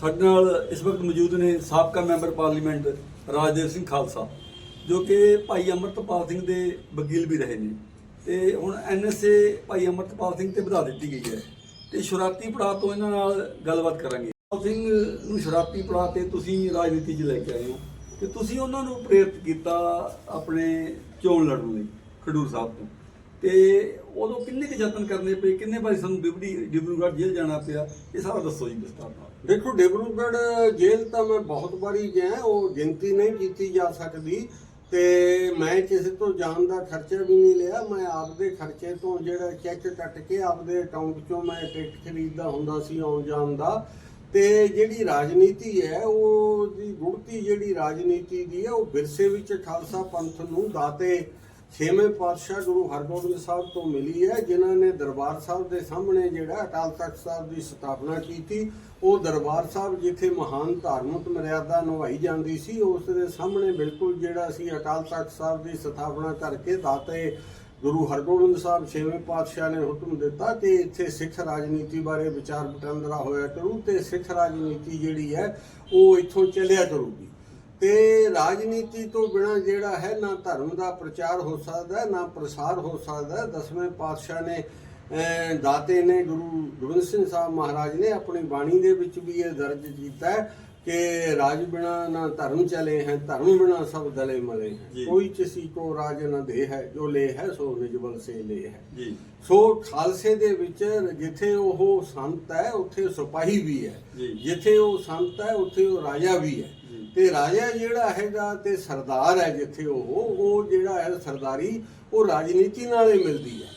ਸਾਡੇ ਨਾਲ ਇਸ ਵਕਤ ਮੌਜੂਦ ਨੇ ਸਾਬਕਾ ਮੈਂਬਰ ਪਾਰਲੀਮੈਂਟ ਰਾਜਦੇਵ ਸਿੰਘ ਖਾਲਸਾ, ਜੋ ਕਿ ਭਾਈ ਅਮਰਤਪਾਲ ਸਿੰਘ ਦੇ ਵਕੀਲ ਵੀ ਰਹੇ ਨੇ। ਤੇ ਹੁਣ ਐਨਐਸਏ ਭਾਈ ਅਮਰਤਪਾਲ ਸਿੰਘ ਤੇ ਵਧਾ ਦਿੱਤੀ ਗਈ ਹੈ। ਤੇ ਸ਼ੁਰੂਆਤੀ ਪੜਾਅ ਤੋਂ ਇਹਨਾਂ ਨਾਲ ਗੱਲਬਾਤ ਕਰਾਂਗੇ। ਅਮਰਤਪਾਲ ਸਿੰਘ ਨੂੰ ਸ਼ੁਰੂਆਤੀ ਪੜਾਅ ਤੇ ਤੁਸੀਂ ਰਾਜਨੀਤੀ 'ਚ ਲੈ ਕੇ ਆਏ ਹੋ। ਕਿ ਤੁਸੀਂ ਉਹਨਾਂ ਨੂੰ ਪ੍ਰੇਰਿਤ ਕੀਤਾ ਆਪਣੇ ਚੋਣ ਲੜਨ ਲਈ, ਖਡੂਰ ਸਾਹਿਬ ਤੋਂ। ਤੇ ਉਦੋਂ ਕਿੰਨੇ ਕੁ ਯਤਨ ਕਰਨੇ ਪਏ, ਕਿੰਨੇ ਵਾਰੀ ਸਾਨੂੰ ਡਿਬੜੀ ਡਿਬਰੂਗੜ੍ਹ ਜੇਲ੍ਹ ਜਾਣਾ ਪਿਆ, ਇਹ ਸਾਰਾ ਦੱਸੋ ਜੀ ਵਿਸਤਾਰ ਨਾਲ। ਦੇਖੋ, ਡਿਬਰੂਗੜ੍ਹ ਜੇਲ੍ਹ ਤਾਂ ਮੈਂ ਬਹੁਤ ਵਾਰੀ ਗਿਆ, ਉਹ ਗਿਣਤੀ ਨਹੀਂ ਕੀਤੀ ਜਾ ਸਕਦੀ ਤੇ ਮੈਂ ਕਿਸੇ ਤੋਂ ਜਾਣ ਦਾ ਖਰਚਾ ਵੀ ਨਹੀਂ ਲਿਆ, ਮੈਂ ਆਪਦੇ ਖਰਚੇ ਤੋਂ ਜਿਹੜਾ ਚੈੱਕ ਕੱਟ ਕੇ ਆਪਦੇ ਅਕਾਊਂਟ ਚੋਂ ਮੈਂ ਟਿਕਟ ਖਰੀਦਦਾ ਹੁੰਦਾ ਸੀ ਆਉਣ ਜਾਣ ਦਾ ਤੇ ਜਿਹੜੀ ਰਾਜਨੀਤੀ ਹੈ ਉਹ ਦੀ ਗੁੜਤੀ ਜਿਹੜੀ ਰਾਜਨੀਤੀ ਦੀ ਹੈ, ਉਹ ਵਿਰਸੇ ਵਿੱਚ ਖਾਲਸਾ ਪੰਥ ਨੂੰ ਦਾਤੇ ਛੇਵੇਂ ਪਾਤਸ਼ਾਹ ਗੁਰੂ ਹਰਗੋਬਿੰਦ ਸਾਹਿਬ ਤੋਂ ਮਿਲੀ ਹੈ, ਜਿਨ੍ਹਾਂ ਨੇ ਦਰਬਾਰ ਸਾਹਿਬ ਦੇ ਸਾਹਮਣੇ ਜਿਹੜਾ ਅਕਾਲ ਤਖਤ ਸਾਹਿਬ ਦੀ ਸਥਾਪਨਾ ਕੀਤੀ। ਉਹ ਦਰਬਾਰ ਸਾਹਿਬ ਜਿੱਥੇ ਮਹਾਨ ਧਾਰਮਿਕ ਮਰਿਆਦਾ ਨਿਭਾਈ ਜਾਂਦੀ ਸੀ, ਉਸ ਦੇ ਸਾਹਮਣੇ ਬਿਲਕੁਲ ਜਿਹੜਾ ਸੀ ਅਕਾਲ ਤਖਤ ਸਾਹਿਬ ਦੀ ਸਥਾਪਨਾ ਕਰਕੇ ਦਾਤੇ ਗੁਰੂ ਹਰਗੋਬਿੰਦ ਸਾਹਿਬ ਛੇਵੇਂ ਪਾਤਸ਼ਾਹ ਨੇ ਹੁਕਮ ਦਿੱਤਾ ਕਿ ਇੱਥੇ ਸਿੱਖ ਰਾਜਨੀਤੀ ਬਾਰੇ ਵਿਚਾਰ ਵਟਾਂਦਰਾ ਹੋਇਆ ਕਰੂ ਤੇ ਸਿੱਖ ਰਾਜਨੀਤੀ ਜਿਹੜੀ ਹੈ, ਉਹ ਇੱਥੋਂ ਚੱਲਿਆ ਕਰੂਗੀ। ਤੇ ਰਾਜਨੀਤੀ ਤੋਂ ਬਿਨਾ ਜਿਹੜਾ ਹੈ ਨਾ ਧਰਮ ਦਾ ਪ੍ਰਚਾਰ ਹੋ ਸਕਦਾ ਹੈ, ਨਾ ਪ੍ਰਸਾਰ ਹੋ ਸਕਦਾ ਹੈ। ਦਸਵੇਂ ਪਾਤਸ਼ਾਹ ਨੇ ਦਾਤੇ ਨੇ ਗੁਰੂ ਗੋਬਿੰਦ ਸਿੰਘ ਸਾਹਿਬ ਮਹਾਰਾਜ ਨੇ ਆਪਣੀ ਬਾਣੀ ਦੇ ਵਿੱਚ ਵੀ ਇਹ ਦਰਜ ਕੀਤਾ ਕਿ ਰਾਜ ਬਿਨਾ ਨਾ ਧਰਮ ਚਲੇ ਹੈ ਧਰਮ ਬਿਨਾ ਸਭ ਦਲੇ ਮਲੇ ਹੈ। ਕੋਈ ਕਿਸੇ ਕੋ ਰਾਜ ਨ ਦੇ ਹੈ ਜੋ ਲੈ ਹੈ ਸੋ ਨਿਜਬਲ ਸੇ ਲੈ ਹੈ ਜੀ ਸੋ ਖਾਲਸੇ ਦੇ ਵਿੱਚ ਜਿੱਥੇ ਉਹ ਸੰਤ ਹੈ ਉੱਥੇ ਸਿਪਾਹੀ ਵੀ ਹੈ। ਜਿੱਥੇ ਉਹ ਸੰਤ ਹੈ ਉੱਥੇ ਉਹ ਰਾਜਾ ਵੀ ਹੈ। ਤੇ ਰਾਜਾ ਜਿਹੜਾ ਹੈਗਾ ਤੇ ਸਰਦਾਰ ਹੈ ਜਿੱਥੇ ਉਹ ਉਹ ਜਿਹੜਾ ਹੈ ਸਰਦਾਰੀ, ਉਹ ਰਾਜਨੀਤੀ ਨਾਲ ਹੀ ਮਿਲਦੀ ਹੈ।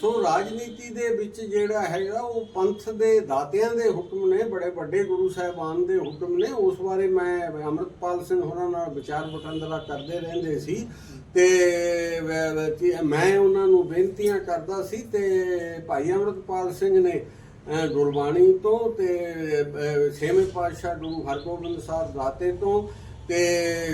ਸੋ ਰਾਜਨੀਤੀ ਦੇ ਵਿੱਚ ਜਿਹੜਾ ਹੈਗਾ, ਉਹ ਪੰਥ ਦੇ ਦਾਤਿਆਂ ਦੇ ਹੁਕਮ ਨੇ, ਬੜੇ ਵੱਡੇ ਗੁਰੂ ਸਾਹਿਬਾਨ ਦੇ ਹੁਕਮ ਨੇ। ਉਸ ਬਾਰੇ ਮੈਂ ਅੰਮ੍ਰਿਤਪਾਲ ਸਿੰਘ ਹੋਰਾਂ ਨਾਲ ਵਿਚਾਰ ਵਟਾਂਦਰਾ ਕਰਦੇ ਰਹਿੰਦੇ ਸੀ। ਤੇ ਮੈਂ ਉਹਨਾਂ ਨੂੰ ਬੇਨਤੀਆਂ ਕਰਦਾ ਸੀ ਤੇ ਭਾਈ ਅੰਮ੍ਰਿਤਪਾਲ ਸਿੰਘ ਨੇ ਗੁਰਬਾਣੀ ਤੋਂ ਤੇ ਛੇਵੇਂ ਪਾਤਸ਼ਾਹ ਗੁਰੂ ਹਰਗੋਬਿੰਦ ਸਾਹਿਬ ਦਾਤੇ ਤੋਂ ਤੇ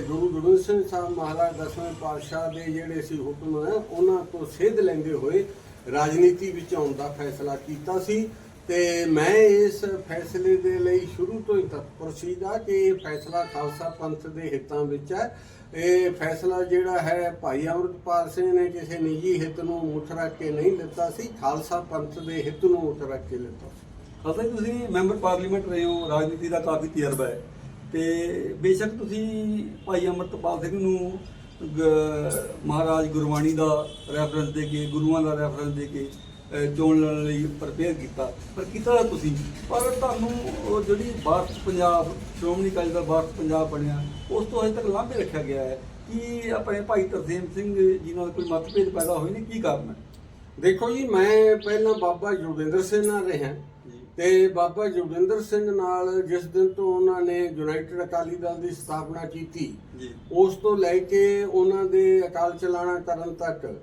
ਗੁਰੂ ਗੋਬਿੰਦ ਸਿੰਘ ਸਾਹਿਬ ਮਹਾਰਾਜ ਦਸਵੇਂ ਪਾਤਸ਼ਾਹ ਦੇ ਜਿਹੜੇ ਸੀ ਹੁਕਮ ਹੈ, ਉਹਨਾਂ ਤੋਂ ਸੇਧ ਲੈਂਦੇ ਹੋਏ ਰਾਜਨੀਤੀ ਵਿੱਚ ਆਉਣ ਦਾ ਫੈਸਲਾ ਕੀਤਾ ਸੀ। ਤੇ ਮੈਂ ਇਸ ਫੈਸਲੇ ਦੇ ਲਈ ਸ਼ੁਰੂ ਤੋਂ ਹੀ ਤਤਪਰ ਸੀਗਾ ਕਿ ਇਹ ਫੈਸਲਾ ਖਾਲਸਾ ਪੰਥ ਦੇ ਹਿੱਤਾਂ ਵਿੱਚ ਹੈ। ਇਹ ਫੈਸਲਾ ਜਿਹੜਾ ਹੈ ਭਾਈ ਅਮਰਤਪਾਲ ਸਿੰਘ ਨੇ ਕਿਸੇ ਨਿੱਜੀ ਹਿੱਤ ਨੂੰ ਮੁੱਖ ਰੱਖ ਕੇ ਨਹੀਂ ਲਿੱਤਾ ਸੀ, ਖਾਲਸਾ ਪੰਥ ਦੇ ਹਿੱਤ ਨੂੰ ਮੁੱਖ ਰੱਖ ਕੇ ਲਿੱਤਾ ਖਾਲਸਾ ਜੀ, ਤੁਸੀਂ ਮੈਂਬਰ ਪਾਰਲੀਮੈਂਟ ਰਹੇ ਹੋ, ਰਾਜਨੀਤੀ ਦਾ ਕਾਫੀ ਤਜਰਬਾ ਹੈ। ਤੇ ਬੇਸ਼ੱਕ ਤੁਸੀਂ ਭਾਈ ਅਮਰਤਪਾਲ ਸਿੰਘ ਨੂੰ ਮਹਾਰਾਜ ਗੁਰਬਾਣੀ ਦਾ ਰੈਫਰੈਂਸ ਦੇ ਕੇ, ਗੁਰੂਆਂ ਦਾ ਰੈਫਰੈਂਸ ਦੇ ਕੇ ਚੋਣ ਲੜਨ ਲਈ ਪ੍ਰਪੇਅਰ ਕੀਤਾ। ਪਰ ਕੀਤਾ ਤੁਸੀਂ। ਪਰ ਤੁਹਾਨੂੰ ਉਹ ਜਿਹੜੀ ਭਾਰਤ ਪੰਜਾਬ, ਸ਼੍ਰੋਮਣੀ ਅਕਾਲੀ ਦਲ ਭਾਰਤ ਪੰਜਾਬ ਬਣਿਆ, ਉਸ ਤੋਂ ਅਜੇ ਤੱਕ ਲਾਂਭੇ ਰੱਖਿਆ ਗਿਆ ਹੈ। ਕਿ ਆਪਣੇ ਭਾਈ ਤਰਸੇਮ ਸਿੰਘ ਜੀ ਨਾਲ ਕੋਈ ਮਤਭੇਦ ਪੈਦਾ ਹੋਏ ਨਹੀਂ ਕੀ ਕਾਰਨ ਹੈ? ਦੇਖੋ ਜੀ, ਮੈਂ ਪਹਿਲਾਂ ਬਾਬਾ ਜੋਗਿੰਦਰ ਸਿੰਘ ਨਾਲ ਰਿਹਾ। ਤੇ ਬਾਬਾ ਜੋਗਿੰਦਰ ਸਿੰਘ ਨਾਲ ਜਿਸ ਦਿਨ ਤੋਂ ਉਹਨਾਂ ਨੇ ਯੂਨਾਈਟਿਡ ਅਕਾਲੀ ਦਲ ਦੀ ਸਥਾਪਨਾ ਕੀਤੀ ਜੀ। ਉਸ ਤੋਂ ਲੈ ਕੇ ਉਹਨਾਂ ਦੇ ਅਕਾਲ ਚਲਾਣਾ ਕਰਨ ਤੱਕ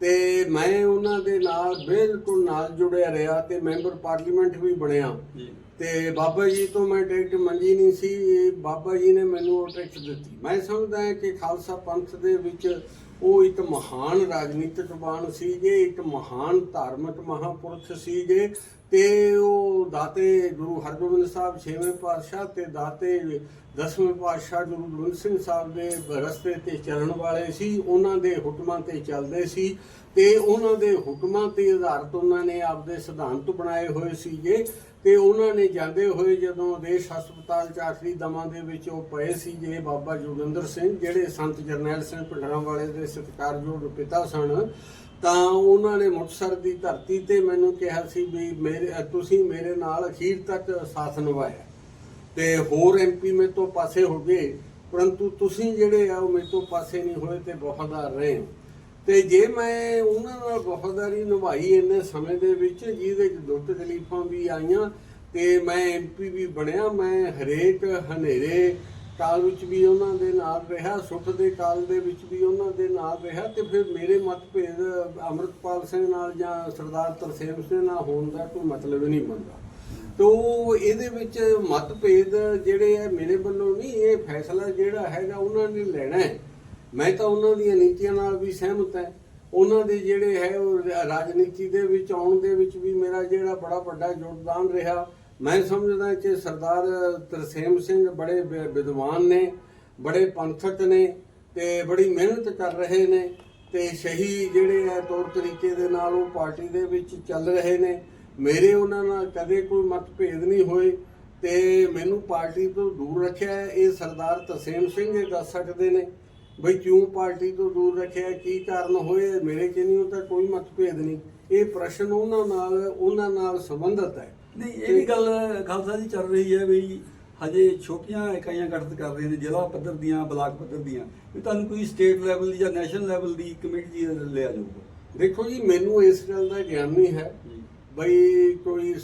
ਤੇ ਮੈਂ ਉਹਨਾਂ ਦੇ ਨਾਲ ਬਿਲਕੁਲ ਨਾਲ ਜੁੜਿਆ ਰਿਹਾ ਤੇ ਮੈਂਬਰ ਪਾਰਲੀਮੈਂਟ ਵੀ ਬਣਿਆ। ਜੀ। ਤੇ ਬਾਬਾ ਜੀ ਤੋਂ ਮੈਂ ਟਿਕਟ ਮੰਗੀ ਨਹੀਂ ਸੀ ਬਾਬਾ ਜੀ ਨੇ ਮੈਨੂੰ ਉਹ ਟਿਕਟ ਦਿੱਤੀ। ਮੈਂ ਸਮਝਦਾ ਹਾਂ ਕਿ ਖਾਲਸਾ ਪੰਥ ਦੇ ਵਿੱਚ ਉਹ ਇੱਕ ਮਹਾਨ ਰਾਜਨੀਤਿਕ ਬਾਣ ਸੀਗੇ ਇੱਕ ਮਹਾਨ ਧਾਰਮਿਕ ਮਹਾਪੁਰਖ ਸੀਗੇ ਤੇ ਉਹ ਦਾਤੇ ਗੁਰੂ ਹਰਗੋਬਿੰਦ ਸਾਹਿਬ ਛੇਵੇਂ ਪਾਤਸ਼ਾਹ ਤੇ ਦਾਤੇ ਦਸਵੇਂ ਪਾਤਸ਼ਾਹ ਗੁਰੂ ਗੋਬਿੰਦ ਸਿੰਘ ਸਾਹਿਬ ਦੇ ਰਸਤੇ ਤੇ ਚੱਲਣ ਵਾਲੇ ਸੀ, ਉਹਨਾਂ ਦੇ ਹੁਕਮਾਂ ਤੇ ਚੱਲਦੇ ਸੀ ਤੇ ਉਹਨਾਂ ਦੇ ਹੁਕਮਾਂ ਤੇ ਆਧਾਰਿਤ ਉਹਨਾਂ ਨੇ ਆਪਦੇ ਸਿਧਾਂਤ ਬਣਾਏ ਹੋਏ ਸੀਗੇ ਤੇ ਉਹਨਾਂ ਨੇ ਜਾਂਦੇ ਹੋਏ ਜਦੋਂ ਦੇਸ਼ ਹਸਪਤਾਲ ਚ ਆਖਰੀ ਦਮਾਂ ਦੇ ਵਿੱਚ ਉਹ ਪਏ ਸੀਗੇ ਬਾਬਾ ਜੋਗਿੰਦਰ ਸਿੰਘ, ਜਿਹੜੇ ਸੰਤ ਜਰਨੈਲ ਸਿੰਘ ਭਿੰਡਰਾਂ ਵਾਲੇ ਦੇ ਸਤਿਕਾਰਯੋਗ ਪਿਤਾ ਸਨ ਤਾਂ ਉਹਨਾਂ ਨੇ ਮੁਕਤਸਰ ਦੀ ਧਰਤੀ ਤੇ ਮੈਨੂੰ ਕਿਹਾ ਸੀ ਵੀ ਮੇਰੇ, ਤੁਸੀਂ ਮੇਰੇ ਨਾਲ ਅਖੀਰ ਤੱਕ ਸਾਥ ਨਿਭਾਇਆ ਤੇ ਹੋਰ ਐਮਪੀ ਮੇ ਤੋਂ ਪਾਸੇ ਹੋ ਗਏ, ਪਰੰਤੂ ਤੁਸੀਂ ਜਿਹੜੇ ਆ ਉਹ ਮੇਰੇ ਤੋਂ ਪਾਸੇ ਨਹੀਂ ਹੋਏ ਤੇ ਵਫਾਦਾਰ ਰਹੇ ਹੋ। ਤੇ ਜੇ ਮੈਂ ਉਹਨਾਂ ਨਾਲ ਵਫਾਦਾਰੀ ਨਿਭਾਈ ਇੰਨੇ ਸਮੇਂ ਦੇ ਵਿੱਚ, ਜਿਹਦੇ ਚ ਦੁੱਖ ਤਕਲੀਫਾਂ ਵੀ ਆਈਆਂ ਤੇ ਮੈਂ ਐਮਪੀ ਵੀ ਬਣਿਆ, ਮੈਂ ਹਰੇਕ ਹਨੇਰੇ ਕਾਲ ਵਿੱਚ ਵੀ ਉਹਨਾਂ ਦੇ ਨਾਲ ਰਿਹਾ, ਸੁੱਖ ਦੇ ਕਾਲ ਦੇ ਵਿੱਚ ਵੀ ਉਹਨਾਂ ਦੇ ਨਾਲ ਰਿਹਾ ਤੇ ਫਿਰ ਮੇਰੇ ਮਤਭੇਦ ਅੰਮ੍ਰਿਤਪਾਲ ਸਿੰਘ ਨਾਲ ਜਾਂ ਸਰਦਾਰ ਤਰਸੇਮ ਸਿੰਘ ਨਾਲ ਹੋਣ ਦਾ ਕੋਈ ਮਤਲਬ ਹੀ ਨਹੀਂ ਬਣਦਾ। ਤੋ ਇਹਦੇ ਵਿੱਚ ਮਤਭੇਦ ਜਿਹੜੇ ਹੈ ਮੇਰੇ ਵੱਲੋਂ ਨਹੀਂ, ਇਹ ਫੈਸਲਾ ਜਿਹੜਾ ਹੈਗਾ ਉਹਨਾਂ ਨੇ ਲੈਣਾ ਹੈ। ਮੈਂ ਤਾਂ ਉਹਨਾਂ ਦੀਆਂ ਨੀਤੀਆਂ ਨਾਲ ਵੀ ਸਹਿਮਤ ਹਾਂ। ਉਹਨਾਂ ਦੇ ਜਿਹੜੇ ਹੈ ਉਹ ਰਾਜਨੀਤੀ ਦੇ ਵਿੱਚ, ਆਉਣ ਦੇ ਵਿੱਚ ਵੀ ਮੇਰਾ ਜਿਹੜਾ ਬੜਾ ਵੱਡਾ ਯੋਗਦਾਨ ਰਿਹਾ। ਮੈਂ ਸਮਝਦਾ ਕਿ ਸਰਦਾਰ ਤਰਸੇਮ ਸਿੰਘ ਬੜੇ ਵਿ- ਵਿਦਵਾਨ ਨੇ, ਬੜੇ ਪੰਥਕ ਨੇ ਤੇ ਬੜੀ ਮਿਹਨਤ ਕਰ ਰਹੇ ਨੇ ਤੇ ਸਹੀ ਜਿਹੜੇ ਹੈ ਤੌਰ ਤਰੀਕੇ ਦੇ ਨਾਲ ਉਹ ਪਾਰਟੀ ਦੇ ਵਿੱਚ ਚੱਲ ਰਹੇ ਨੇ। ਮੇਰੇ ਉਹਨਾਂ ਨਾਲ ਕਦੇ ਕੋਈ ਮਤਭੇਦ ਨਹੀਂ ਹੋਏ ਤੇ ਮੈਨੂੰ ਪਾਰਟੀ ਤੋਂ ਦੂਰ ਰੱਖਿਆ ਇਹ ਸਰਦਾਰ ਤਸੀਮ ਸਿੰਘ ਇਹ ਦੱਸ ਸਕਦੇ ਨੇ ਬਈ ਕਿਉਂ ਪਾਰਟੀ ਤੋਂ ਦੂਰ ਰੱਖਿਆ ਕੀ ਕਾਰਨ ਹੋਏ ਮੇਰੇ ਕਿੰਨੀ ਤਾਂ ਕੋਈ ਮਤਭੇਦ ਨਹੀਂ। ਇਹ ਪ੍ਰਸ਼ਨ ਉਹਨਾਂ ਨਾਲ ਉਹਨਾਂ ਨਾਲ ਸੰਬੰਧਿਤ ਹੈ। ਨਹੀਂ ਇਹ ਵੀ ਗੱਲ ਖਾਲਸਾ ਜੀ ਚੱਲ ਰਹੀ ਹੈ ਵੀ ਹਜੇ ਛੋਟੀਆਂ ਇਕਾਈਆਂ ਗਠਿਤ ਕਰ ਰਹੇ ਨੇ ਜ਼ਿਲ੍ਹਾ ਪੱਧਰ ਦੀਆਂ ਬਲਾਕ ਪੱਧਰ ਦੀਆਂ। ਵੀ ਤੁਹਾਨੂੰ ਕੋਈ ਸਟੇਟ ਲੈਵਲ ਦੀ ਜਾਂ ਨੈਸ਼ਨਲ ਲੈਵਲ ਦੀ ਕਮੇਟੀ ਲਿਆ ਜਾਊਗਾ। ਦੇਖੋ ਜੀ ਮੈਨੂੰ ਇਸ ਗੱਲ ਦਾ ਗਿਆਨ ਨਹੀਂ ਹੈ ਬਈ ਕੋਈ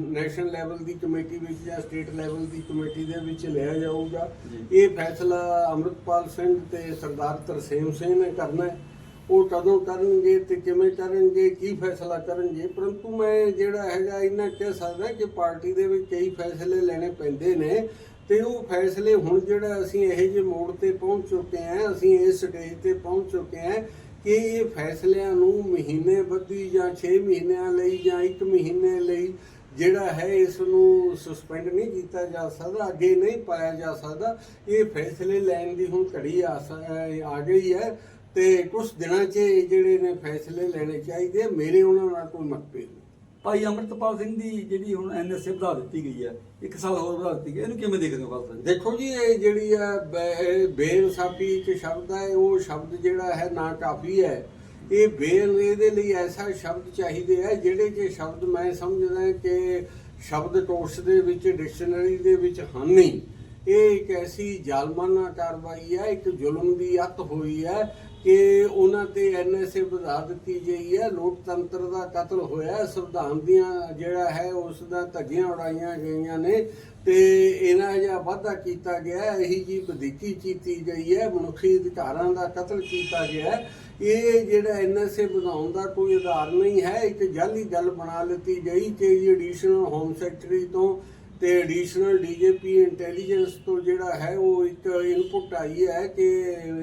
ਨੈਸ਼ਨਲ ਲੈਵਲ ਦੀ ਕਮੇਟੀ ਵਿੱਚ ਜਾਂ ਸਟੇਟ ਲੈਵਲ ਦੀ ਕਮੇਟੀ ਦੇ ਵਿੱਚ ਲਿਆ ਜਾਊਗਾ। ਇਹ ਫੈਸਲਾ ਅੰਮ੍ਰਿਤਪਾਲ ਸਿੰਘ ਤੇ ਸਰਦਾਰ ਤਰਸੇਮ ਸਿੰਘ ਨੇ ਕਰਨਾ ਹੈ। ਉਹ ਕਦੋਂ ਕਰਨਗੇ ਤੇ ਕਿਵੇਂ ਕਰਨਗੇ, ਕੀ ਫੈਸਲਾ ਕਰਨਗੇ? ਪਰੰਤੂ ਮੈਂ ਜਿਹੜਾ ਹੈਗਾ ਇਹਨਾਂ ਕਹਿ ਸਕਦਾ ਕਿ ਪਾਰਟੀ ਦੇ ਵਿੱਚ ਕਈ ਫੈਸਲੇ ਲੈਣੇ ਪੈਂਦੇ ਨੇ ਤੇ ਉਹ ਫੈਸਲੇ ਹੁਣ ਜਿਹੜਾ ਅਸੀਂ ਇਹੋ ਜਿਹੇ ਮੋੜ ਤੇ ਪਹੁੰਚ ਚੁੱਕੇ ਹਾਂ, ਅਸੀਂ ਇਸ ਸਟੇਜ ਤੇ ਪਹੁੰਚ ਚੁੱਕੇ ਹਾਂ ਕਿ ਇਹ ਫੈਸਲਿਆਂ ਨੂੰ ਮਹੀਨੇ ਬੱਧੀ ਜਾਂ 6 ਮਹੀਨਿਆਂ ਲਈ ਜਾਂ 1 ਮਹੀਨੇ ਲਈ ਜਿਹੜਾ ਹੈ ਇਸ ਨੂੰ ਸਸਪੈਂਡ ਨਹੀਂ ਕੀਤਾ ਜਾ ਸਕਦਾ, ਅੱਗੇ ਨਹੀਂ ਪਾਇਆ ਜਾ ਸਕਦਾ। ਇਹ ਫੈਸਲੇ ਲੈਣ ਦੀ ਹੁਣ ਘੜੀ ਆ ਗਈ ਹੈ। ਤੇ ਕੁਝ ਦਿਨਾਂ 'ਚ ਇਹ ਜਿਹੜੇ ਨੇ ਫੈਸਲੇ ਲੈਣੇ ਚਾਹੀਦੇ। ਮੇਰੇ ਉਹਨਾਂ ਨਾਲ ਕੋਈ ਮਤਭੇਦ ਨਹੀਂ। ਭਾਈ ਅਮਰਤਪਾਲ ਸਿੰਘ ਦੀ ਜਿਹੜੀ ਹੁਣ ਐਨਐਸਏ ਵਧਾ ਦਿੱਤੀ ਗਈ ਹੈ ਇੱਕ ਸਾਲ ਹੋਰ ਵਧਾ ਦਿੱਤੀ ਗਈ ਇਹਨੂੰ ਕਿਵੇਂ ਦੇਖਦੇ ਹੋ ਜੀ ਦੇਖੋ ਜੀ ਇਹ ਜਿਹੜੀ ਬੇ- ਬੇਇਨਸਾਫੀ ਇੱਕ ਸ਼ਬਦ ਹੈ ਉਹ ਸ਼ਬਦ ਜਿਹੜਾ ਹੈ ਨਾ ਕਾਫੀ ਹੈ। ਇਹ ਬੇਨ ਇਹਦੇ ਲਈ ਐਸਾ ਸ਼ਬਦ ਚਾਹੀਦੇ ਹੈ ਜਿਹੜੇ ਕਿ ਸ਼ਬਦ ਮੈਂ ਸਮਝਦਾ ਕਿ ਸ਼ਬਦ ਕੋਸ਼ ਦੇ ਵਿੱਚ ਡਿਕਸ਼ਨਰੀ ਦੇ ਵਿੱਚ ਹਨ ਨਹੀਂ। ਇਹ ਇੱਕ ਐਸੀ ਜ਼ਾਲਮਾਨਾ ਕਾਰਵਾਈ ਹੈ ਇੱਕ ਜ਼ੁਲਮ ਦੀ ਅੱਤ ਹੋਈ ਹੈ ਕਿ ਉਹਨਾਂ ਤੇ ਐਨਐਸਏ ਵਧਾ ਦਿੱਤੀ ਗਈ ਹੈ। ਲੋਕਤੰਤਰ ਦਾ ਕਤਲ ਹੋਇਆ ਸੰਵਿਧਾਨ ਦੀਆਂ ਜਿਹੜਾ ਹੈ ਉਸ ਦਾ ਧੱਜੀਆਂ ਉਡਾਈਆਂ ਗਈਆਂ ਨੇ ਤੇ ਇਹਨਾਂ ਜਿਹਾ ਵਾਧਾ ਕੀਤਾ ਗਿਆ ਹੈ, ਇਹੀ ਜੀ ਵਧੀਕੀ ਕੀਤੀ ਗਈ ਹੈ। ਮਨੁੱਖੀ ਅਧਿਕਾਰਾਂ ਦਾ ਕਤਲ ਕੀਤਾ ਗਿਆ ਇਹ ਜਿਹੜਾ ਐਨਐਸਏ ਵਧਾਉਣ ਦਾ ਕੋਈ ਆਧਾਰ ਨਹੀਂ ਹੈ। ਇੱਕ ਜਾਲੀ ਗੱਲ ਬਣਾ ਲਿੱਤੀ ਗਈ ਕਿ ਇਹ ਐਡੀਸ਼ਨਲ ਹੋਮ ਸੈਕਟਰੀ ਤੋਂ ਤੇ ਐਡੀਸ਼ਨਲ ਡੀਜੀਪੀ ਇੰਟੈਲੀਜੈਂਸ ਤੋਂ ਜਿਹੜਾ ਹੈ ਉਹ ਇੱਕ ਇਨਪੁਟ ਆਈ ਹੈ ਕਿ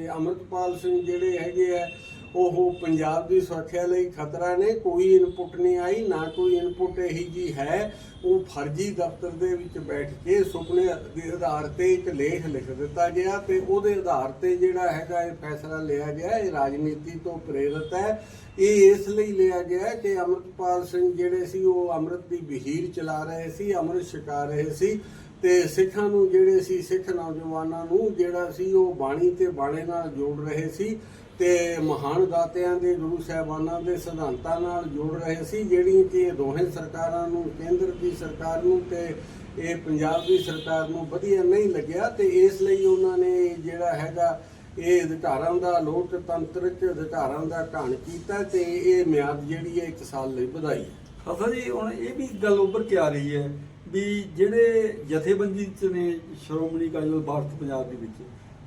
ਅਮਰਤਪਾਲ ਸਿੰਘ ਜਿਹੜੇ ਹੈਗੇ ਆ ਉਹ ਪੰਜਾਬ ਦੀ ਸੁਰੱਖਿਆ ਲਈ ਖਤਰਾ ਨੇ, ਕੋਈ ਇਨਪੁਟ ਨਹੀਂ ਆਈ, ਨਾ ਕੋਈ ਇਨਪੁਟ ਇਹੀ ਜੀ ਹੈ। ਉਹ ਫਰਜ਼ੀ ਦਫ਼ਤਰ ਦੇ ਵਿੱਚ ਬੈਠ ਕੇ ਸੁਪਨੇ ਦੇ ਆਧਾਰ ਤੇ ਇੱਕ ਲੇਖ ਲਿਖ ਦਿੱਤਾ ਗਿਆ ਤੇ ਉਹਦੇ ਆਧਾਰ ਤੇ ਜਿਹੜਾ ਹੈਗਾ ਇਹ ਫੈਸਲਾ ਲਿਆ ਗਿਆ, ਇਹ ਰਾਜਨੀਤੀ ਤੋਂ ਪ੍ਰੇਰਿਤ ਹੈ। ਇਹ ਇਸ ਲਈ ਲਿਆ ਗਿਆ ਕਿ ਅਮਰਤਪਾਲ ਸਿੰਘ ਜਿਹੜੇ ਸੀ, ਉਹ ਅੰਮ੍ਰਿਤ ਦੀ ਬਹੀਰ ਚਲਾ ਰਹੇ ਸੀ, ਅੰਮ੍ਰਿਤ ਛਕਾ ਰਹੇ ਸੀ ਤੇ ਸਿੱਖਾਂ ਨੂੰ ਜਿਹੜੇ ਸੀ, ਸਿੱਖ ਨੌਜਵਾਨਾਂ ਨੂੰ ਜਿਹੜਾ ਸੀ, ਉਹ ਬਾਣੀ ਤੇ ਬਾਣੇ ਨਾਲ ਜੋੜ ਰਹੇ ਸੀ। ਤੇ ਮਹਾਨ ਦਾਤਿਆਂ ਦੇ ਗੁਰੂ ਸਾਹਿਬਾਨਾਂ ਦੇ ਸਿਧਾਂਤਾਂ ਨਾਲ ਜੋੜ ਰਹੇ ਸੀ, ਜਿਹੜੀਆਂ ਕਿ ਦੋਹੇ ਸਰਕਾਰਾਂ ਨੂੰ, ਕੇਂਦਰ ਦੀ ਸਰਕਾਰ ਨੂੰ ਤੇ ਇਹ ਪੰਜਾਬ ਦੀ ਸਰਕਾਰ ਨੂੰ ਵਧੀਆ ਨਹੀਂ ਲੱਗਿਆ ਤੇ ਇਸ ਲਈ ਉਹਨਾਂ ਨੇ ਜਿਹੜਾ ਹੈਗਾ ਇਹ ਅਧਿਕਾਰਾਂ ਦਾ ਲੋਕਤੰਤਰਿਕ ਅਧਿਕਾਰਾਂ ਦਾ ਘਾਣ ਕੀਤਾ ਤੇ ਇਹ ਮਿਆਦ ਜਿਹੜੀ ਹੈ ਇੱਕ ਸਾਲ ਲਈ ਵਧਾਈ ਅਸਲ ਜੀ, ਹੁਣ ਇਹ ਵੀ ਗੱਲ ਉੱਭਰ ਕੇ ਆ ਰਹੀ ਹੈ ਵੀ ਜਿਹੜੇ ਜਥੇਬੰਦੀ ਚ ਨੇ ਸ਼੍ਰੋਮਣੀ ਅਕਾਲੀ ਦਲ, ਭਾਰਤ ਪੰਜਾਬ ਦੇ ਵਿੱਚ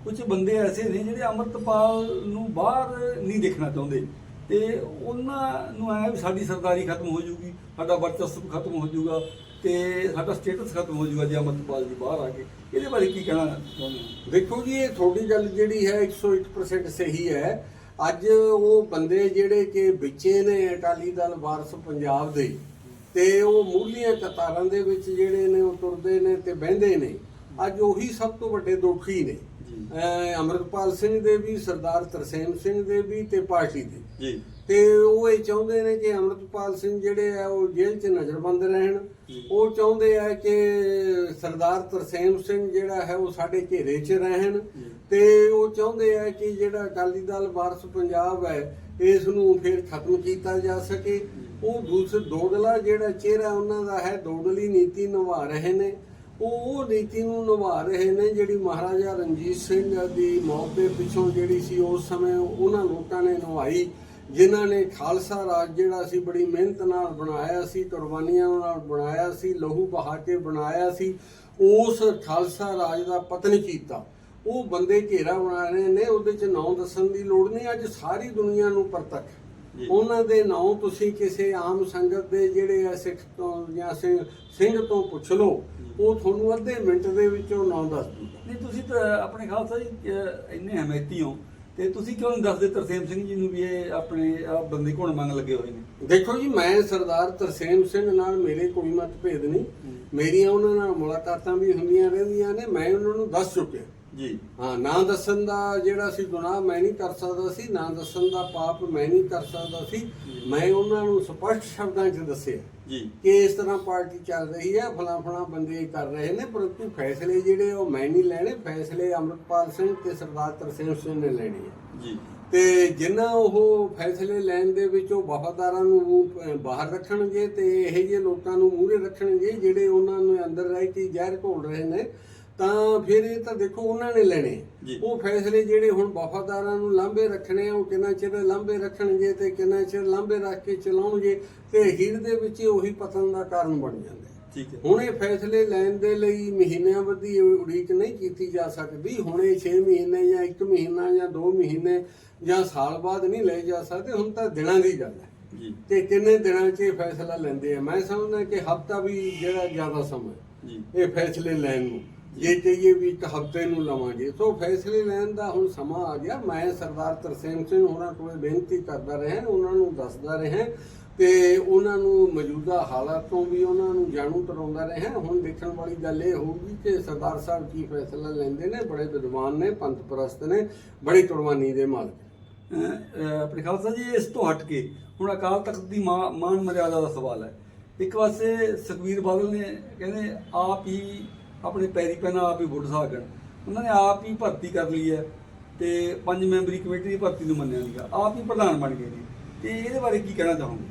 ਕੁਝ ਬੰਦੇ ਐਸੇ ਨੇ ਜਿਹੜੇ ਅਮਰਤਪਾਲ ਨੂੰ ਬਾਹਰ ਨਹੀਂ ਦੇਖਣਾ ਚਾਹੁੰਦੇ। ਤੇ ਉਹਨਾਂ ਨੂੰ ਐ ਵੀ ਸਾਡੀ ਸਰਦਾਰੀ ਖਤਮ ਹੋ ਜੂਗੀ ਸਾਡਾ ਵਰਚਸਵ ਖਤਮ ਹੋ ਜੂਗਾ ਤੇ ਸਾਡਾ ਸਟੇਟਸ ਖਤਮ ਹੋ ਜੂਗਾ ਜੇ ਅਮਰਤਪਾਲ ਜੀ ਬਾਹਰ ਆ ਕੇ ਇਹਦੇ ਬਾਰੇ ਕੀ ਕਹਿਣਾ ਚਾਹੁੰਦੇ ਦੇਖੋ ਜੀ, ਇਹ ਤੁਹਾਡੀ ਗੱਲ ਜਿਹੜੀ ਹੈ 101% ਸਹੀ ਹੈ। ਅੱਜ ਉਹ ਬੰਦੇ ਜਿਹੜੇ ਕਿ ਵਿੱਚੇ ਨੇ ਅਕਾਲੀ ਦਲ ਵਾਰਸ ਪੰਜਾਬ ਦੇ, ਤੇ ਉਹ ਮੂਲੀਆਂ ਕਤਾਰਾਂ ਦੇ ਵਿੱਚ ਜਿਹੜੇ ਨੇ, ਉਹ ਤੁਰਦੇ ਨੇ ਤੇ ਬਹਿੰਦੇ ਨੇ। ਅੱਜ ਉਹੀ ਸਭ ਤੋਂ ਵੱਡੇ ਦੋਖੀ ਨੇ। ਅਮਰਪਾਲ ਸਿੰਘ ਦੇ ਵੀ ਸਰਦਾਰ ਤਰਸੇਮ ਸਿੰਘ ਦੇ ਵੀ ਤੇ ਪਾਰਟੀ ਦੇ। ਜੀ। ਤੇ ਉਹ ਇਹ ਚਾਹੁੰਦੇ ਨੇ ਕਿ ਅਮਰਪਾਲ ਸਿੰਘ ਜਿਹੜੇ ਆ ਉਹ ਜੇਲ੍ਹ 'ਚ ਨਜ਼ਰਬੰਦ ਰਹਿਣ। ਉਹ ਚਾਹੁੰਦੇ ਆ ਕਿ ਸਰਦਾਰ ਤਰਸੇਮ ਸਿੰਘ ਜਿਹੜਾ ਹੈ ਉਹ ਸਾਡੇ ਘੇਰੇ 'ਚ ਰਹਿਣ। ਤੇ ਉਹ ਚਾਹੁੰਦੇ ਆ ਕਿ ਜਿਹੜਾ ਅਕਾਲੀ ਦਲ ਵਾਰਸ ਪੰਜਾਬ ਹੈ ਇਸ ਨੂੰ ਫਿਰ ਖਤਮ ਕੀਤਾ ਜਾ ਸਕੇ। ਉਹ ਦੂਸਰੇ ਦੋਗਲਾ ਜਿਹੜਾ ਚਿਹਰਾ ਉਹਨਾਂ ਦਾ ਹੈ ਦੋਗਲੀ ਨੀਤੀ ਨਿਭਾ ਰਹੇ ਨੇ। ਉਹ ਉਹ ਨੀਤੀ ਨੂੰ ਨਿਭਾ ਰਹੇ ਨੇ ਜਿਹੜੀ ਮਹਾਰਾਜਾ ਰਣਜੀਤ ਸਿੰਘ ਦੀ ਮੌਤ ਦੇ ਪਿੱਛੋਂ ਜਿਹੜੀ ਸੀ ਉਸ ਸਮੇਂ ਉਹਨਾਂ ਲੋਕਾਂ ਨੇ ਨਿਭਾਈ, ਜਿਨ੍ਹਾਂ ਨੇ ਖਾਲਸਾ ਰਾਜ ਜਿਹੜਾ ਸੀ ਬੜੀ ਮਿਹਨਤ ਨਾਲ ਬਣਾਇਆ ਸੀ, ਕੁਰਬਾਨੀਆਂ ਨਾਲ ਬਣਾਇਆ ਸੀ, ਲਹੂ ਬਹਾ ਕੇ ਬਣਾਇਆ ਸੀ, ਉਸ ਖਾਲਸਾ ਰਾਜ ਦਾ ਪਤਨ ਕੀਤਾ। ਉਹ ਬੰਦੇ ਘੇਰਾ ਬਣਾ ਰਹੇ ਨੇ, ਉਹਦੇ ਚ ਨਾਂ ਦੱਸਣ ਦੀ ਲੋੜ ਨਹੀਂ, ਅੱਜ ਸਾਰੀ ਦੁਨੀਆ ਨੂੰ ਪ੍ਰਤੱਖ। ਉਹਨਾਂ ਦੇ ਨਾਂ ਤੁਸੀਂ ਕਿਸੇ ਆਮ ਸੰਗਤ ਦੇ ਜਿਹੜੇ ਆ ਸਿੱਖ ਤੋਂ ਜਾਂ ਸਿੰਘ ਸਿੰਘ ਤੋਂ ਪੁੱਛ ਲਓ ਉਹ ਤੁਹਾਨੂੰ ਅੱਧੇ ਮਿੰਟ ਦੇ ਵਿੱਚ ਉਹ ਨਾਂ ਦੱਸ ਦੂਗਾ ਨਹੀਂ ਤੁਸੀਂ ਤਾਂ ਆਪਣੇ ਖਾਲਸਾ ਜੀ ਇੰਨੇ ਹਮੈਤੀ ਹੋ ਤੇ ਤੁਸੀਂ ਕਿਉਂ ਨਹੀਂ ਦੱਸਦੇ ਤਰਸੇਮ ਸਿੰਘ ਜੀ ਨੂੰ ਵੀ ਇਹ ਆਪਣੇ ਆ ਬੰਦੇ ਕੋਣ ਮੰਗ ਲੱਗੇ ਹੋਏ ਨੇ? ਦੇਖੋ ਜੀ ਮੈਂ ਸਰਦਾਰ ਤਰਸੇਮ ਸਿੰਘ ਨਾਲ ਮੇਰੇ ਕੋਈ ਮਤਭੇਦ ਨਹੀਂ। ਮੇਰੀਆਂ ਉਹਨਾਂ ਨਾਲ ਮੁਲਾਕਾਤਾਂ ਵੀ ਹੁੰਦੀਆਂ ਰਹਿੰਦੀਆਂ ਨੇ ਮੈਂ ਉਹਨਾਂ ਨੂੰ ਦੱਸ ਚੁੱਕਿਆ। ਜੀ। ਹਾਂ ਨਾ ਦੱਸਣ ਦਾ ਜਿਹੜਾ ਸੀ ਗੁਨਾਹ ਮੈਂ ਨਹੀਂ ਕਰ ਸਕਦਾ ਸੀ ਨਾ ਦੱਸਣ ਦਾ ਪਾਪ ਮੈਂ ਨਹੀਂ ਕਰ ਸਕਦਾ ਸੀ। ਮੈਂ ਉਹਨਾਂ ਨੂੰ ਸਪਸ਼ਟ ਸ਼ਬਦਾਂ 'ਚ ਦੱਸਿਆ ਜੀ। ਕਿ ਇਸ ਤਰ੍ਹਾਂ ਪਾਰਟੀ ਚੱਲ ਰਹੀ ਹੈ ਫਲਾਂ ਫਲਾਂ ਬੰਦੇ ਕਰ ਰਹੇ ਨੇ ਪਰੰਤੂ ਫੈਸਲੇ ਜਿਹੜੇ ਉਹ ਮੈਂ ਨਹੀਂ ਲੈਣੇ ਫੈਸਲੇ ਅੰਮ੍ਰਿਤਪਾਲ ਸਿੰਘ ਤੇ ਸਰਦਾਰ ਤਰਸੇਮ ਸਿੰਘ ਨੇ ਲੈਣੇ ਜੀ। ਤੇ ਜਿੰਨਾ ਉਹ ਫੈਸਲੇ ਲੈਣ ਦੇ ਵਿੱਚ ਉਹ ਵਫਾਦਾਰਾਂ ਨੂੰ ਬਾਹਰ ਰੱਖਣਗੇ ਤੇ ਇਹੋ ਜਿਹੇ ਲੋਕਾਂ ਨੂੰ ਮੂਹਰੇ ਰੱਖਣਗੇ ਜਿਹੜੇ ਉਹਨਾਂ ਨੂੰ ਅੰਦਰ ਰਹਿ ਕੇ ਜ਼ਹਿਰ ਘੋਲ ਰਹੇ ਨੇ ਤਾਂ ਫਿਰ ਇਹ ਤਾਂ ਦੇਖੋ ਉਹਨਾਂ ਨੇ ਲੈਣੇ। ਉਹ ਫੈਸਲੇ ਜਿਹੜੇ ਹੁਣ ਵਫਾਦਾਰਾਂ ਨੂੰ ਲਾਂਭੇ ਰੱਖਣੇ ਆ ਉਹ ਕਿੰਨਾ ਚਿਰ ਲਾਂਭੇ ਰੱਖਣਗੇ ਤੇ ਕਿੰਨਾ ਚਿਰ ਲਾਂਭੇ ਰੱਖ ਕੇ ਚਲਾਉਣਗੇ ਤੇ ਅਖੀਰ ਦੇ ਵਿੱਚ ਉਹੀ ਪਤਨ ਦਾ ਕਾਰਨ ਬਣ ਜਾਂਦਾ ਠੀਕ ਹੈ। ਹੁਣ ਇਹ ਫੈਸਲੇ ਲੈਣ ਦੇ ਲਈ ਮਹੀਨਿਆਂ ਬੱਧੀ ਉਡੀਕ ਨਹੀਂ ਕੀਤੀ ਜਾ ਸਕਦੀ। ਹੁਣ ਇਹ 6 ਮਹੀਨੇ ਜਾਂ 1 ਮਹੀਨਾ ਜਾਂ 2 ਮਹੀਨੇ ਜਾਂ ਸਾਲ ਬਾਅਦ ਨਹੀਂ ਲਏ ਜਾ ਸਕਦੇ। ਹੁਣ ਤਾਂ ਦਿਨਾਂ ਦੀ ਗੱਲ ਹੈ। ਜੀ। ਕਿ ਕਿੰਨੇ ਦਿਨਾਂ 'ਚ ਇਹ ਫੈਸਲਾ ਲੈਂਦੇ ਆ? ਮੈਂ ਸਮਝਦਾ ਕਿ ਹਫਤਾ ਵੀ ਜਿਹੜਾ ਜ਼ਿਆਦਾ ਸਮਾਂ ਜੀ। ਇਹ ਫੈਸਲੇ ਲੈਣ ਨੂੰ। ਜੇ ਕਹੀਏ ਵੀ ਇੱਕ ਹਫ਼ਤੇ ਨੂੰ ਲਵਾਂਗੇ ਸੋ ਫੈਸਲੇ ਲੈਣ ਦਾ ਹੁਣ ਸਮਾਂ ਆ ਗਿਆ। ਮੈਂ ਸਰਦਾਰ ਤਰਸੇਮ ਸਿੰਘ ਹੋਰਾਂ ਕੋਲ ਬੇਨਤੀ ਕਰਦਾ ਰਿਹਾ ਉਹਨਾਂ ਨੂੰ ਦੱਸਦਾ ਰਿਹਾ ਤੇ ਉਹਨਾਂ ਨੂੰ ਮੌਜੂਦਾ ਹਾਲਾਤ ਤੋਂ ਵੀ ਉਹਨਾਂ ਨੂੰ ਜਾਣੂ ਕਰਾਉਂਦਾ ਰਿਹਾ ਹੁਣ ਦੇਖਣ ਵਾਲੀ ਗੱਲ ਇਹ ਹੋਊਗੀ ਕਿ ਸਰਦਾਰ ਸਾਹਿਬ ਕੀ ਫੈਸਲਾ ਲੈਂਦੇ ਨੇ। ਬੜੇ ਵਿਦਵਾਨ ਨੇ ਪੰਥ ਪ੍ਰਸਤ ਨੇ ਬੜੀ ਕੁਰਬਾਨੀ ਦੇ ਮਾਲਕ ਅਹ, ਆਪਣੇ ਖਾਲਸਾ ਜੀ ਇਸ ਤੋਂ ਹਟ ਕੇ ਹੁਣ ਅਕਾਲ ਤਖਤ ਦੀ ਮਾ- ਮਾਨ ਮਰਿਆਦਾ ਦਾ ਸਵਾਲ ਹੈ। ਇੱਕ ਪਾਸੇ ਸੁਖਬੀਰ ਬਾਦਲ ਨੇ ਕਹਿੰਦੇ ਆਪ ਹੀ ਆਪਣੇ ਪੈਰੀ ਪੈਣਾ ਆਪ ਹੀ ਵੋਟ ਸਾਗਣ ਉਹਨਾਂ ਨੇ ਆਪ ਹੀ ਭਰਤੀ ਕਰ ਲਈ ਹੈ ਤੇ ਪੰਜ ਮੈਂਬਰੀ ਕਮੇਟੀ ਦੀ ਭਰਤੀ ਨੂੰ ਮੰਨਿਆ ਨਹੀਂਗਾ ਆਪ ਹੀ ਪ੍ਰਧਾਨ ਬਣ ਗਏ ਨੇ। ਤੇ ਇਹਦੇ ਬਾਰੇ ਕੀ ਕਹਿਣਾ ਚਾਹੋਗੇ?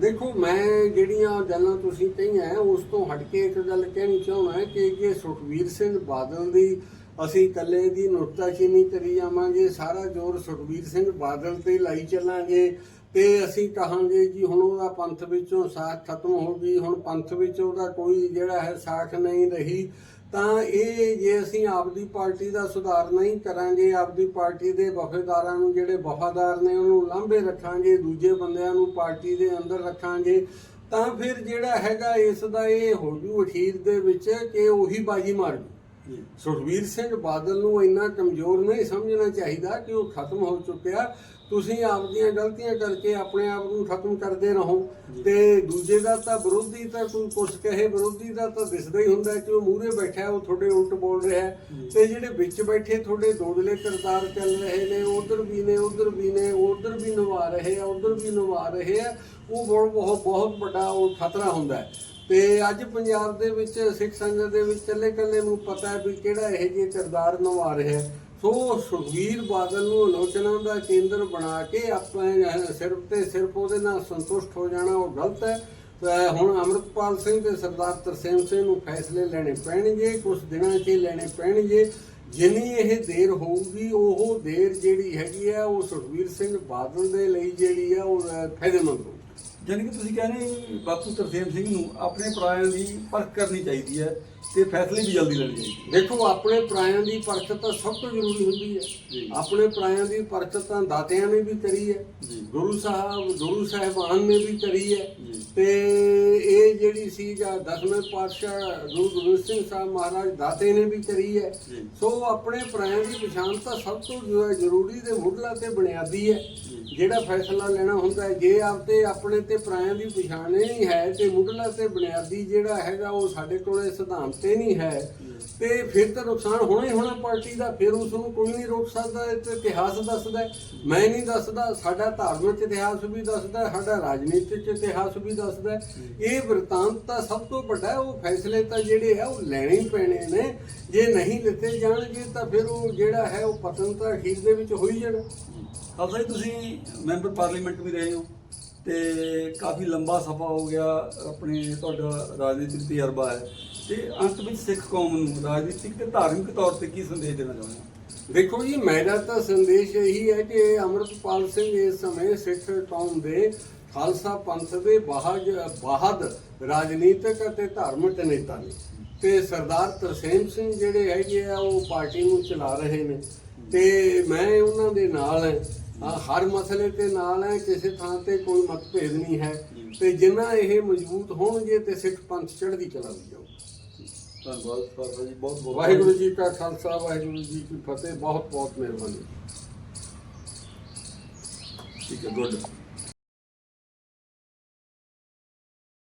ਦੇਖੋ, ਮੈਂ ਜਿਹੜੀਆਂ ਗੱਲਾਂ ਤੁਸੀਂ ਕਹੀਆਂ ਉਸ ਤੋਂ ਹਟ ਕੇ ਇੱਕ ਗੱਲ ਕਹਿਣੀ ਚਾਹੁੰਦਾ ਕਿ ਇਹ ਸੁਖਵੀਰ ਸਿੰਘ ਬਾਦਲ ਦੀ ਅਸੀਂ ਇਕੱਲੇ ਦੀ ਨੁਕਤਾਚੀਨੀ ਕਰੀ ਜਾਵਾਂਗੇ, ਸਾਰਾ ਜ਼ੋਰ ਸੁਖਵੀਰ ਸਿੰਘ ਬਾਦਲ ਤੇ ਲਾਈ ਚੱਲਾਂਗੇ। ਤੇ ਅਸੀਂ ਕਹਾਂਗੇ ਜੀ ਹੁਣ ਉਹਦਾ ਪੰਥ ਵਿੱਚੋਂ ਸਾਖ ਖਤਮ ਹੋ ਗਈ ਹੁਣ ਪੰਥ ਵਿੱਚ ਉਹਦਾ ਕੋਈ ਜਿਹੜਾ ਹੈ ਸਾਖ ਨਹੀਂ ਰਹੀ ਤਾਂ ਇਹ ਜੇ ਅਸੀਂ ਆਪਦੀ ਪਾਰਟੀ ਦਾ ਸੁਧਾਰ ਨਹੀਂ ਕਰਾਂਗੇ ਆਪਦੀ ਪਾਰਟੀ ਦੇ ਵਫਾਦਾਰਾਂ ਨੂੰ ਜਿਹੜੇ ਵਫਾਦਾਰ ਨੇ ਉਹਨੂੰ ਲਾਂਭੇ ਰੱਖਾਂਗੇ ਦੂਜੇ ਬੰਦਿਆਂ ਨੂੰ ਪਾਰਟੀ ਦੇ ਅੰਦਰ ਰੱਖਾਂਗੇ ਤਾਂ ਫਿਰ ਜਿਹੜਾ ਹੈਗਾ ਇਸ ਦਾ ਇਹ ਹੋ ਜੂ ਅਖੀਰ ਦੇ ਵਿੱਚ ਕਿ ਉਹੀ ਬਾਜੀ ਮਾਰ ਜੂ। ਸੁਖਬੀਰ ਸਿੰਘ ਬਾਦਲ ਨੂੰ ਇੰਨਾ ਕਮਜ਼ੋਰ ਨਹੀਂ ਸਮਝਣਾ ਚਾਹੀਦਾ ਕਿ ਉਹ ਖਤਮ ਹੋ ਚੁੱਕਿਆ। ਤੁਸੀਂ ਆਪਦੀਆਂ ਗਲਤੀਆਂ ਕਰਕੇ ਆਪਣੇ ਆਪ ਨੂੰ ਖਤਮ ਕਰਦੇ ਰਹੋ। ਤੇ ਦੂਜੇ ਦਾ ਤਾਂ ਵਿਰੋਧੀ ਤਾਂ ਕੋਈ ਕੁਛ ਕਹੇ ਵਿਰੋਧੀ ਦਾ ਤਾਂ ਦਿਸਦਾ ਹੀ ਹੁੰਦਾ ਕਿ ਉਹ ਮੂਹਰੇ ਬੈਠਾ ਉਹ ਤੁਹਾਡੇ ਉਲਟ ਬੋਲ ਰਿਹਾ। ਤੇ ਜਿਹੜੇ ਵਿੱਚ ਬੈਠੇ ਤੁਹਾਡੇ ਦੋਗਲੇ ਕਿਰਦਾਰ ਚੱਲ ਰਹੇ ਨੇ ਉਧਰ ਵੀ ਨੇ ਉਧਰ ਵੀ ਨੇ ਉਧਰ ਵੀ ਨਿਭਾ ਰਹੇ ਆ ਉਧਰ ਵੀ ਨਿਭਾ ਰਹੇ ਆ ਉਹ ਬਹੁਤ ਬਹੁਤ ਬਹੁਤ ਵੱਡਾ ਉਹ ਖਤਰਾ ਹੁੰਦਾ ਤੇ ਅੱਜ ਪੰਜਾਬ ਦੇ ਵਿੱਚ ਸਿੱਖ ਸੰਗਤ ਦੇ ਵਿੱਚ ਇਕੱਲੇ ਇਕੱਲੇ ਨੂੰ ਪਤਾ ਹੈ ਵੀ ਕਿਹੜਾ ਇਹ ਜਿਹੇ ਕਿਰਦਾਰ ਨਿਭਾ ਰਿਹਾ ਸੋ ਸੁਖਵੀਰ ਬਾਦਲ ਨੂੰ ਆਲੋਚਨਾ ਦਾ ਕੇਂਦਰ ਬਣਾ ਕੇ ਆਪਣੇ ਸਿਰਫ ਤੇ ਸਿਰਫ ਉਹਦੇ ਨਾਲ ਸੰਤੁਸ਼ਟ ਹੋ ਜਾਣਾ ਉਹ ਗਲਤ ਹੈ। ਹੁਣ ਅਮਰਤਪਾਲ ਸਿੰਘ ਤੇ ਸਰਦਾਰ ਤਰਸੇਮ ਸਿੰਘ ਨੂੰ ਫੈਸਲੇ ਲੈਣੇ ਪੈਣਗੇ ਕੁਝ ਦਿਨਾਂ 'ਚ ਹੀ ਲੈਣੇ ਪੈਣਗੇ। ਜਿੰਨੀ ਇਹ ਦੇਰ ਹੋਊਗੀ, ਉਹ ਦੇਰ ਜਿਹੜੀ ਹੈਗੀ ਆ, ਉਹ ਸੁਖਵੀਰ ਸਿੰਘ ਬਾਦਲ ਦੇ ਲਈ ਜਿਹੜੀ ਆ, ਉਹ ਫਾਇਦੇਮੰਦ ਹੋਊਗੀ। ਜਾਣੀ ਕਿ ਤੁਸੀਂ ਕਹਿੰਦੇ ਵੀ ਬਾਪੂ ਤਰਸੇਮ ਸਿੰਘ ਨੂੰ ਆਪਣੇ ਪਰਾਇਆਂ ਦੀ ਪਰਖ ਕਰਨੀ ਚਾਹੀਦੀ ਹੈ। ਤੇ ਫੈਸਲੇ ਵੀ ਜਲਦੀ ਲੈਣੇ ਚਾਹੀਦੇ ਦੇਖੋ ਆਪਣੇ ਪ੍ਰਾਇਆਂ ਦੀ ਪਰਖ ਤਾਂ ਸਭ ਤੋਂ ਜ਼ਰੂਰੀ ਹੁੰਦੀ ਹੈ। ਆਪਣੇ ਪ੍ਰਾਇਆਂ ਦੀ ਪਰਖ ਤਾਂ ਦਾਤਿਆਂ ਨੇ ਵੀ ਕਰੀ ਹੈ। ਗੁਰੂ ਸਾਹਿਬ ਗੁਰੂ ਸਾਹਿਬਾਨ ਨੇ ਵੀ ਕਰੀ ਹੈ। ਤੇ ਇਹ ਜਿਹੜੀ ਸੀ ਜਾਂ ਦਸਵੇਂ ਪਾਤਸ਼ਾਹ ਗੁਰੂ ਗੋਬਿੰਦ ਸਿੰਘ ਸਾਹਿਬ ਮਹਾਰਾਜ ਦਾਤੇ ਨੇ ਵੀ ਕਰੀ ਹੈ। ਸੋ ਆਪਣੇ ਪ੍ਰਾਇਆਂ ਦੀ ਪਛਾਣ ਤਾਂ ਸਭ ਤੋਂ ਜ਼ਰੂਰੀ ਤੇ ਮੁੱਢਲਾ ਤੇ ਬੁਨਿਆਦੀ ਹੈ ਜਿਹੜਾ ਫੈਸਲਾ ਲੈਣਾ ਹੁੰਦਾ ਹੈ ਜੇ ਆਪਤੇ ਆਪਣੇ ਤੇ ਪ੍ਰਾਇਆਂ ਦੀ ਪਛਾਣ ਨਹੀਂ ਹੈ ਤੇ ਮੁੱਢਲਾ ਤੇ ਬੁਨਿਆਦੀ ਜਿਹੜਾ ਹੈਗਾ ਉਹ ਸਾਡੇ ਕੋਲੇ ਸਿਧਾਂਤ ਤੇ ਨਹੀਂ ਹੈ। ਤੇ ਫਿਰ ਤਾਂ ਨੁਕਸਾਨ ਹੋਣਾ ਹੀ ਹੋਣਾ ਪਾਰਟੀ ਦਾ, ਫਿਰ ਉਸ ਨੂੰ ਕੋਈ ਨਹੀਂ ਰੋਕ ਸਕਦਾ ਤੇ ਇਤਿਹਾਸ ਦੱਸਦਾ ਮੈਂ ਨਹੀਂ ਦੱਸਦਾ, ਸਾਡਾ ਧਾਰਮਿਕ ਇਤਿਹਾਸ ਵੀ ਦੱਸਦਾ, ਸਾਡਾ ਰਾਜਨੀਤਿਕ ਇਤਿਹਾਸ ਵੀ ਦੱਸਦਾ ਇਹ ਵਰਤਾਂਤ ਤਾਂ ਸਭ ਤੋਂ ਵੱਡਾ ਉਹ ਫੈਸਲੇ ਤਾਂ ਜਿਹੜੇ ਆ, ਉਹ ਲੈਣੇ ਹੀ ਪੈਣੇ ਨੇ। ਜੇ ਨਹੀਂ ਲਿੱਤੇ ਜਾਣਗੇ ਤਾਂ ਫਿਰ ਉਹ ਜਿਹੜਾ ਹੈ, ਉਹ ਪਤਨ ਤਾਂ ਅਖੀਰ ਦੇ ਵਿੱਚ ਹੋ ਹੀ ਜਾਣਾ। ਖਾਲਸਾ ਜੀ, ਤੁਸੀਂ ਮੈਂਬਰ ਪਾਰਲੀਮੈਂਟ ਵੀ ਰਹੇ ਹੋ ਤੇ ਕਾਫੀ ਲੰਬਾ ਸਫ਼ਾ ਹੋ ਗਿਆ। ਆਪਣੇ ਤੁਹਾਡਾ ਰਾਜਨੀਤਿਕ ਤਜਰਬਾ ਹੈ। ਤੇ ਅੰਤ ਵਿੱਚ ਸਿੱਖ ਕੌਮ ਨੂੰ ਰਾਜਨੀਤਿਕ ਤੇ ਧਾਰਮਿਕ ਤੌਰ ਤੇ ਕੀ ਸੰਦੇਸ਼ ਦੇਣਾ ਚਾਹੁੰਦੇ ਹੋ? ਦੇਖੋ ਜੀ, ਮੇਰਾ ਤਾਂ ਸੰਦੇਸ਼ ਇਹੀ ਹੈ ਕਿ ਅਮਰਪਾਲ ਸਿੰਘ ਇਸ ਸਮੇਂ ਸਿੱਖ ਕੌਮ ਦੇ ਖਾਲਸਾ ਪੰਥ ਦੇ ਬਾਹਜ, ਬਾਹਦ ਰਾਜਨੀਤਿਕ ਅਤੇ ਧਾਰਮਿਕ ਨੇਤਾ ਨੇ। ਤੇ ਸਰਦਾਰ ਤਰਸੇਮ ਸਿੰਘ ਜਿਹੜੇ ਹੈਗੇ ਆ, ਉਹ ਪਾਰਟੀ ਨੂੰ ਚਲਾ ਰਹੇ ਨੇ। ਤੇ ਮੈਂ ਉਹਨਾਂ ਦੇ ਨਾਲ ਹਰ ਮਸਲੇ ਤੇ ਨਾਲ ਹੈ, ਕਿਸੇ ਥਾਂ ਤੇ ਕੋਈ ਮਤਭੇਦ ਨਹੀਂ ਹੈ। ਤੇ ਜਿੰਨਾ ਇਹ ਮਜ਼ਬੂਤ ਹੋਣਗੇ ਤੇ ਸਿੱਖ ਪੰਥ ਚੜ੍ਹਦੀ ਕਲਾ ਵਿੱਚ ਧੰਨਵਾਦ ਬਹੁਤ ਵਾਹਿਗੁਰੂ ਜੀ ਕਾ ਖਾਲਸਾ ਵਾਹਿਗੁਰੂ ਜੀ ਕੀ ਫਤਿਹ ਬਹੁਤ ਬਹੁਤ ਮਿਹਰਬਾਨੀ। ਠੀਕ ਹੈ ਗੁੱਡ।